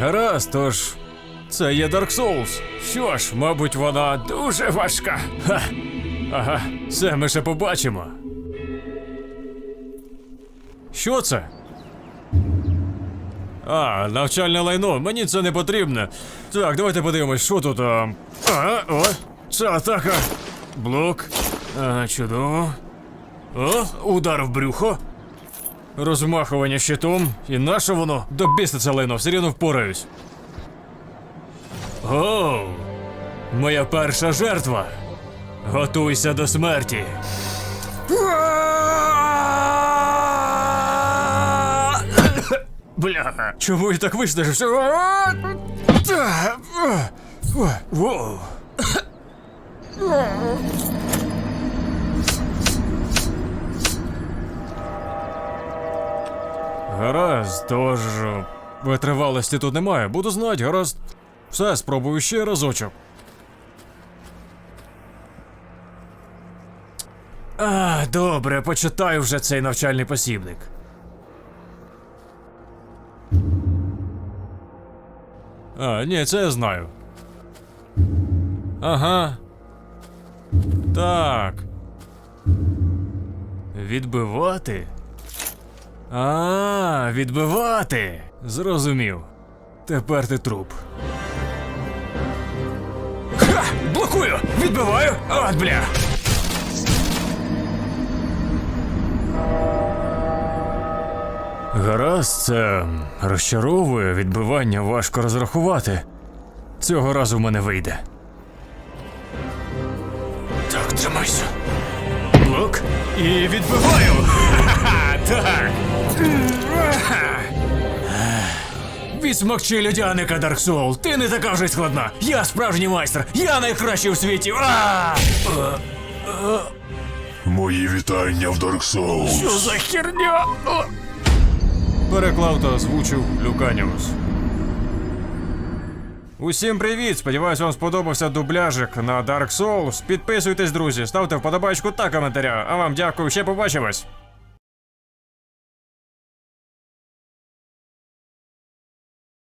Гаразд, тож. Це є Dark Souls. Що ж, мабуть, вона дуже важка. Ха. Ага, це ми ще побачимо. Що це? А, навчальне лайно, мені це не потрібно. Так, давайте подивимось, що тут. А, ага, о, це атака. Блок. Ага, чудово. О, удар в брюхо. Розмахування щитом. І наше воно? До біса це все рівно впораюсь. Оу! Моя перша жертва. Готуйся до смерті. Бля, чому я так виснажився? Воу. Гаразд, тож витривалості тут немає. Буду знати, гаразд. Все, спробую ще разочок. А, добре, почитаю вже цей навчальний посібник. А, ні, це я знаю. Ага. Так. Відбивати? А, відбивати. Зрозумів. Тепер ти труп. Ха! Блокую! Відбиваю! От бля! Гаразд, це розчаровує, відбивання важко розрахувати. Цього разу в мене вийде. Так, тримайся. Блок. І відбиваю. Так. Відсмокчи людяника, Dark Soul. Ти не така вже й складна. Я справжній майстер. Я найкращий у світі. А! Мої вітання в Dark Souls. Що за херня? Переклав та озвучив Люканіус. Усім привіт! Сподіваюсь, вам сподобався дубляжик на Dark Souls. Підписуйтесь, друзі, ставте вподобайку та коментаря. А вам дякую, ще побачимось.